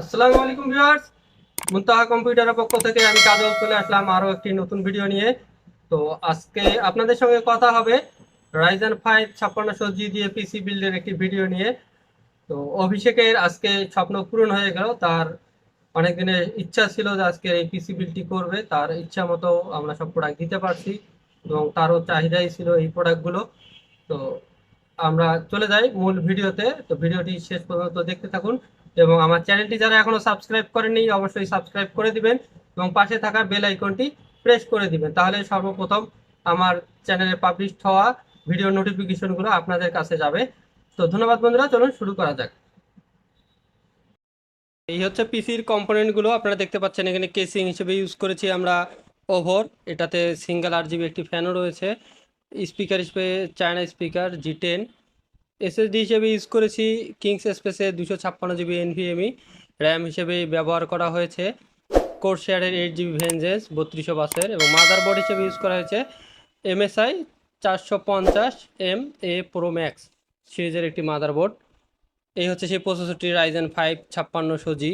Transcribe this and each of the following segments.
আসসালামু আলাইকুম ভিউয়ার্স। মুনতাহা কম্পিউটারের পক্ষ থেকে আমি কাজল চলে আসলাম আরও একটি নতুন ভিডিও নিয়ে। তো আজকে আপনাদের সঙ্গে কথা হবে রাইজেন ফাইভ ছাপ্পান্নশো জি দিয়ে পিসি বিল্ডের একটি ভিডিও নিয়ে। তো অভিষেকের আজকে স্বপ্ন পূরণ হয়ে গেল। তার অনেক দিনের ইচ্ছা ছিল যে আজকে এই পিসি বিলটি করবে। তার ইচ্ছা মতো আমরা সব প্রোডাক্ট দিতে পারছি এবং তারও চাহিদাই ছিল এই প্রোডাক্টগুলো তো আমরা চলে যাই মূল ভিডিওতে। তো ভিডিওটি শেষ পর্যন্ত দেখতে থাকুন এবং আমার চ্যানেলটি যারা এখনও সাবস্ক্রাইব করেনি অবশ্যই সাবস্ক্রাইব করে দিবেন এবং পাশে থাকা বেল আইকনটি প্রেস করে দিবেন। তাহলে সর্বপ্রথম আমার চ্যানেলে পাবলিশ হওয়া ভিডিও নোটিফিকেশনগুলো আপনাদের কাছে যাবে। তো ধন্যবাদ বন্ধুরা, চলুন শুরু করা যাক। এই হচ্ছে পিসির কম্পোনেন্টগুলো আপনারা দেখতে পাচ্ছেন এখানে কেসিং হিসেবে ইউজ করেছি আমরা। ওভর, এটাতে সিঙ্গেল আর জিবি একটি ফ্যানও রয়েছে। স্পিকার হিসেবে China speaker G ten SSD হিসেবে ইউজ করেছি, কিংস স্পেসে দুশো ছাপ্পান্ন জিবি এনভিএমই, র্যাম হিসেবে ব্যবহার করা হয়েছে, কোর্সেয়ারের এইট জিবি ভেঞ্জেস বত্রিশশো বাসের এবং মাদারবোর্ড হিসেবে ইউজ করা হয়েছে, এমএসআই চারশো পঞ্চাশ এম এ প্রো ম্যাক্স সিরিজের একটি মাদারবোর্ড। এই হচ্ছে সেই প্রসেসরটি রাইজেন ফাইভ ছাপ্পান্নশো জি,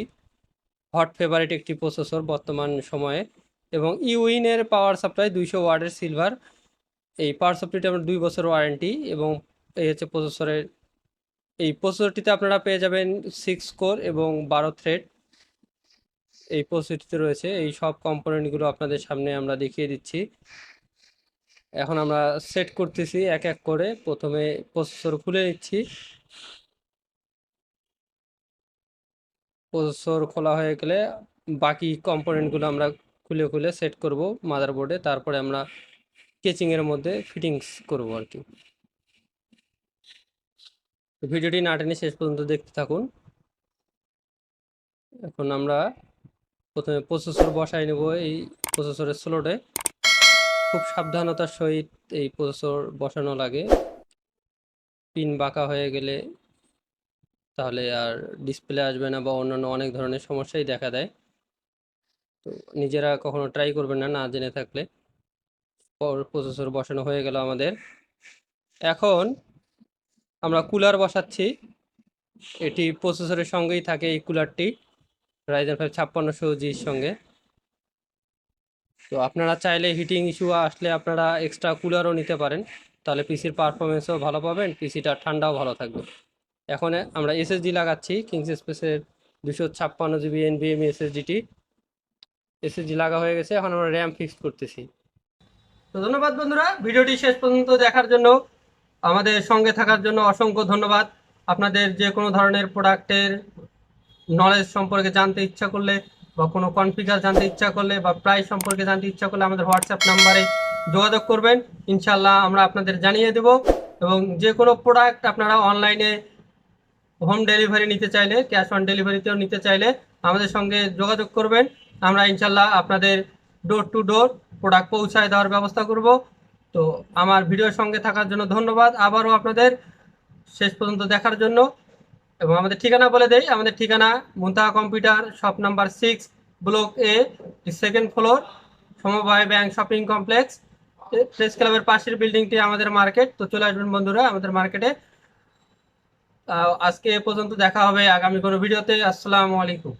হট ফেভারিট একটি প্রসেসর বর্তমান সময়ে এবং ইউইনের পাওয়ার সাপ্লাই দুইশো ওয়ার্ডের সিলভার এই পাওয়ার সাপ্লাইটি আপনার দুই বছর ওয়ারেন্টি এবং এই হচ্ছে প্রসেসরের এই প্রসেসরটিতে আপনারা পেয়ে যাবেন সিক্স কোর এবং বারো থ্রেড এই প্রসেসরটিতে রয়েছে, এই সব কম্পোনেন্টগুলো আপনাদের সামনে আমরা দেখিয়ে দিচ্ছি। এখন আমরা সেট করতেছি এক এক করে, প্রথমে প্রসেসর খুলে নিচ্ছি। প্রসেসর খোলা হয়ে গেলে বাকি কম্পোনেন্টগুলো আমরা খুলে খুলে সেট করব মাদারবোর্ডে তারপরে আমরা কেচিংয়ের মধ্যে ফিটিংস করব আর কি। ভিডিওটি না টেনে শেষ পর্যন্ত দেখতে থাকুন। এখন আমরা প্রথমে প্রসেসর বসাই নেব এই প্রসেসরের স্লোটে খুব সাবধানতার সহিত এই প্রসেসর বসানো লাগে। পিন বাঁকা হয়ে গেলে তাহলে আর ডিসপ্লে আসবে না বা অন্যান্য অনেক ধরনের সমস্যাই দেখা দেয়। তো নিজেরা কখনো ট্রাই করবেন না না জেনে থাকলে। প্রসেসর বসানো হয়ে গেল আমাদের। এখন আমরা কুলার বসাচ্ছি। এটি প্রসেসরের সঙ্গেই থাকে এই কুলারটি রাইজেন ফাইভ ছাপ্পান্নশো জির সঙ্গে। তো আপনারা চাইলে হিটিং ইস্যু আসলে আপনারা এক্সট্রা কুলারও নিতে পারেন। তাহলে পিসির পারফরমেন্সও ভালো পাবেন পিসিটা ঠান্ডাও ভালো থাকবে। এখন আমরা এসএসডি লাগাচ্ছি কিংস স্পেসের দুশো ছাপ্পান্ন জিবি এনভিএমই এসএসডিটি এসএসডি লাগা হয়ে গেছে, এখন আমরা র্যাম ফিক্স করতেছি। তো ধন্যবাদ বন্ধুরা, ভিডিওটি শেষ পর্যন্ত দেখার জন্য, আমাদের সঙ্গে থাকার জন্য অসংখ্য ধন্যবাদ। আপনাদের যে কোনো ধরনের প্রোডাক্টের নলেজ সম্পর্কে জানতে ইচ্ছা করলে বা কোনো কনফিগার জানতে ইচ্ছা করলে বা প্রাইস সম্পর্কে জানতে ইচ্ছা করলে আমাদের হোয়াটসঅ্যাপ নাম্বারে যোগাযোগ করবেন। ইনশাল্লাহ আমরা আপনাদের জানিয়ে দেব এবং যে কোনো প্রোডাক্ট আপনারা অনলাইনে হোম ডেলিভারি নিতে চাইলে ক্যাশ অন ডেলিভারিতেও নিতে চাইলে আমাদের সঙ্গে যোগাযোগ করবেন। আমরা ইনশাল্লাহ আপনাদের ডোর টু ডোর প্রোডাক্ট পৌঁছায় দেওয়ার ব্যবস্থা করব। তো আমার ভিডিওর সঙ্গে থাকার জন্য ধন্যবাদ। আবারও আপনাদের শেষ পর্যন্ত দেখার জন্য। এবং আমাদের ঠিকানা বলে দেই, আমাদের ঠিকানা Muntaha computer, shop number six block A second floor সমবায় ব্যাংক শপিং কমপ্লেক্স প্রেস ক্লাবের পাশের বিল্ডিংটি আমাদের মার্কেট তো চলে আসবেন বন্ধুরা আমাদের মার্কেটে আজকে এ পর্যন্ত দেখা হবে আগামী কোনো ভিডিওতে আসসালামু আলাইকুম।